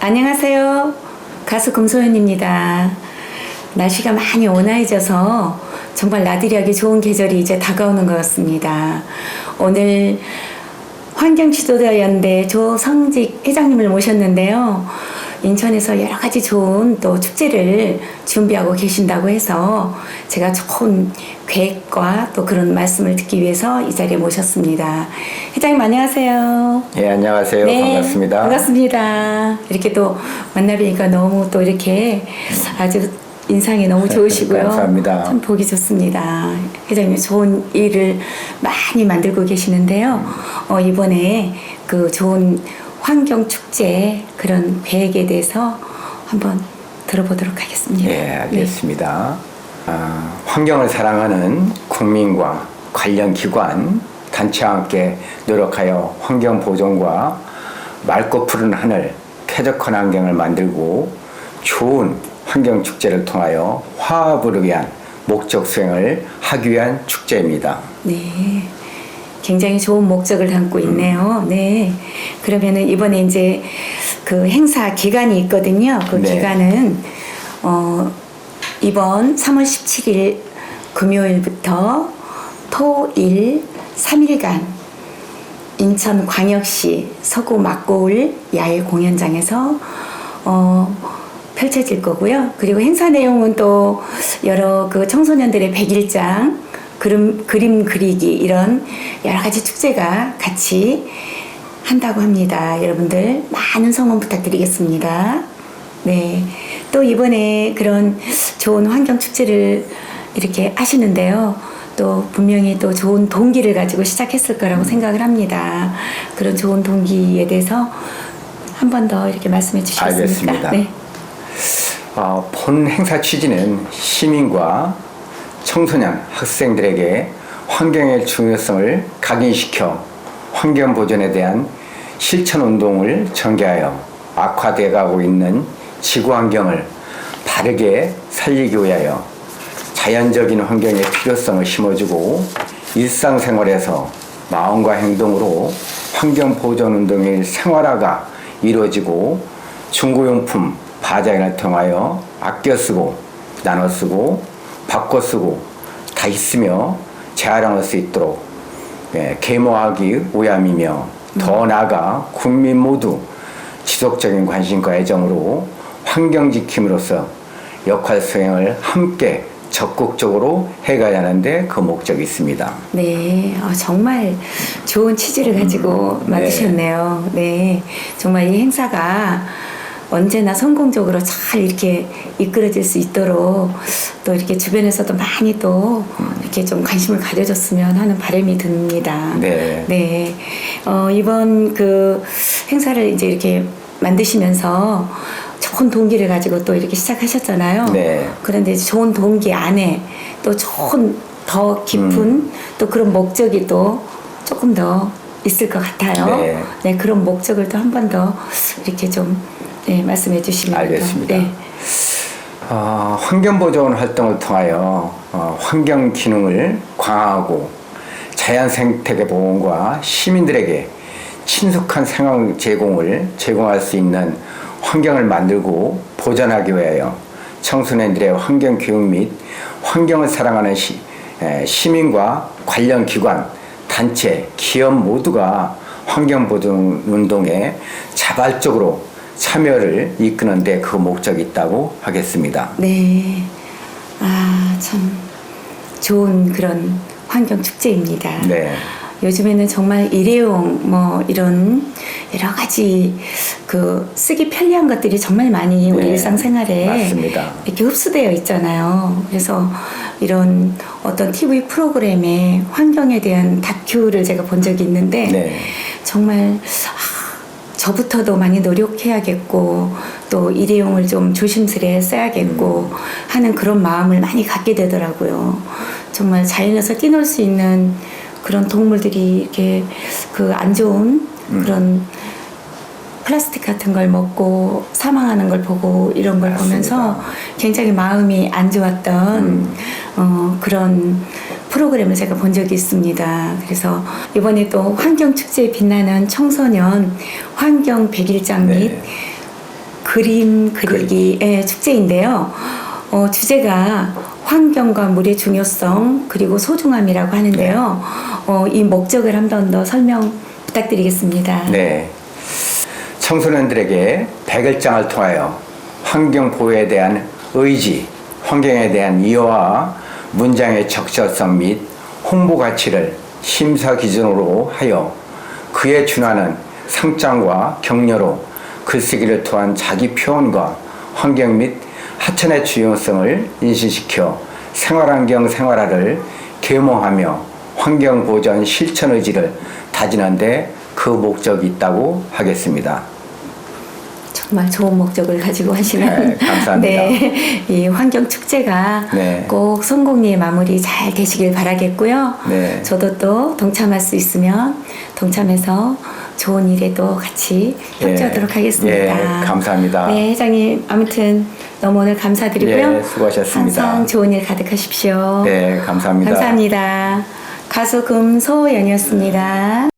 안녕하세요. 가수 금소연입니다. 날씨가 많이 온화해져서 정말 나들이 하기 좋은 계절이 이제 다가오는 것 같습니다. 오늘 환경지도자 연대 조성직 회장님을 모셨는데요. 인천에서 여러 가지 좋은 또 축제를 준비하고 계신다고 해서 제가 좋은 계획과 또 그런 말씀을 듣기 위해서 이 자리에 모셨습니다. 회장님 안녕하세요. 예, 안녕하세요. 반갑습니다. 네, 반갑습니다. 이렇게 또 만나뵈니까 너무 또 이렇게 아주 인상이 너무 좋으시고요. 감사합니다. 참 보기 좋습니다. 회장님 좋은 일을 많이 만들고 계시는데요. 어, 이번에 그 좋은 환경 축제 그런 계획에 대해서 한번 들어보도록 하겠습니다. 예, 알겠습니다. 아, 환경을 사랑하는 국민과 관련 기관, 단체와 함께 노력하여 환경 보존과 맑고 푸른 하늘, 쾌적한 환경을 만들고 좋은 환경 축제를 통하여 화합을 위한 목적 수행을 하기 위한 축제입니다. 네. 굉장히 좋은 목적을 담고 있네요. 네. 그러면은 이번에 이제 그 행사 기간이 있거든요. 그 네. 기간은 어 이번 3월 17일 금요일부터 토일 3일간 인천 광역시 서구 막고울 야외 공연장에서 어 펼쳐질 거고요. 그리고 행사 내용은 또 여러 그 청소년들의 백일장, 그림, 그림 그리기 이런 여러 가지 축제가 같이 한다고 합니다. 여러분들 많은 성원 부탁드리겠습니다. 네. 또 이번에 그런 좋은 환경 축제를 이렇게 하시는데요. 또 분명히 또 좋은 동기를 가지고 시작했을 거라고 생각을 합니다. 그런 좋은 동기에 대해서 한 번 더 이렇게 말씀해 주시겠습니까? 알겠습니다. 네. 어, 본 행사 취지는 시민과 청소년, 학생들에게 환경의 중요성을 각인시켜 환경 보존에 대한 실천 운동을 전개하여 악화되어가고 있는 지구 환경을 바르게 살리기 위하여 자연적인 환경의 필요성을 심어주고 일상생활에서 마음과 행동으로 환경 보존 운동의 생활화가 이루어지고 중고용품, 바자회를 통하여 아껴 쓰고 나눠 쓰고 바꿔 쓰고 다 있으며 재활용할 수 있도록 예, 계모하기 위함이며 더 나아가 국민 모두 지속적인 관심과 애정으로 환경 지킴으로써 역할 수행을 함께 적극적으로 해가야 하는데 그 목적이 있습니다. 네, 어, 정말 좋은 취지를 가지고 네. 만드셨네요. 네, 정말 이 행사가 언제나 성공적으로 잘 이렇게 이끌어질 수 있도록 또 이렇게 주변에서도 많이 또 이렇게 좀 관심을 가져줬으면 하는 바람이 듭니다. 네. 네, 어, 이번 그 행사를 이제 이렇게 만드시면서 좋은 동기를 가지고 또 이렇게 시작하셨잖아요. 네. 그런데 좋은 동기 안에 또 좋은 더 깊은 음. 또 그런 목적이 또 조금 더 있을 것 같아요. 네. 그런 목적을 또 한 번 더 이렇게 좀 네, 말씀해 주시면 또, 알겠습니다. 네. 어, 환경 보존 활동을 통하여 어, 환경 기능을 강화하고 자연 생태계 보존과 시민들에게 친숙한 생활 제공을 제공할 수 있는 환경을 만들고 보존하기 위하여 청소년들의 환경 교육 및 환경을 사랑하는 시, 에, 시민과 관련 기관, 단체, 기업 모두가 환경 보존 운동에 자발적으로 참여를 이끄는데 그 목적이 있다고 하겠습니다. 네. 아, 참 좋은 그런 환경 축제입니다. 네. 요즘에는 정말 일회용 뭐 이런 여러 가지 그 쓰기 편리한 것들이 정말 많이 우리 네, 일상생활에 맞습니다. 이렇게 흡수되어 있잖아요. 그래서 이런 어떤 TV 프로그램에 환경에 대한 다큐를 제가 본 적이 있는데 네. 정말 아, 저부터도 많이 노력해야겠고 또 일회용을 좀 조심스레 써야겠고 하는 그런 마음을 많이 갖게 되더라고요. 정말 자연에서 뛰놀 수 있는 그런 동물들이 이렇게 그 안 좋은 그런 플라스틱 같은 걸 먹고 사망하는 걸 보고 이런 걸 맞습니다. 보면서 굉장히 마음이 안 좋았던 음. 어, 그런 프로그램을 제가 본 적이 있습니다. 그래서 이번에 또 환경 축제에 빛나는 청소년 환경 백일장 및 네. 그림 그리기 예, 축제인데요. 어, 주제가 환경과 물의 중요성 그리고 소중함이라고 하는데요. 어, 이 목적을 한 번 더 설명 부탁드리겠습니다. 네. 청소년들에게 백일장을 통하여 환경 보호에 대한 의지, 환경에 대한 이해와 문장의 적절성 및 홍보 가치를 심사 기준으로 하여 그에 준하는 상장과 격려로 글쓰기를 통한 자기 표현과 환경 및 하천의 중요성을 인식시켜 생활환경 생활화를 계몽하며 환경 보전 실천 의지를 다지는데 그 목적이 있다고 하겠습니다. 정말 좋은 목적을 가지고 하시는 네, 감사합니다. 네, 이 환경 축제가 네. 꼭 성공리에 마무리 잘 되시길 바라겠고요. 네. 저도 또 동참할 수 있으면 동참해서 좋은 일에도 같이 예. 협조하도록 하겠습니다. 예, 감사합니다. 네, 회장님 아무튼 너무 오늘 감사드리고요. 예, 수고하셨습니다. 항상 좋은 일 가득하십시오. 네, 감사합니다. 감사합니다. 가수 금소연이었습니다.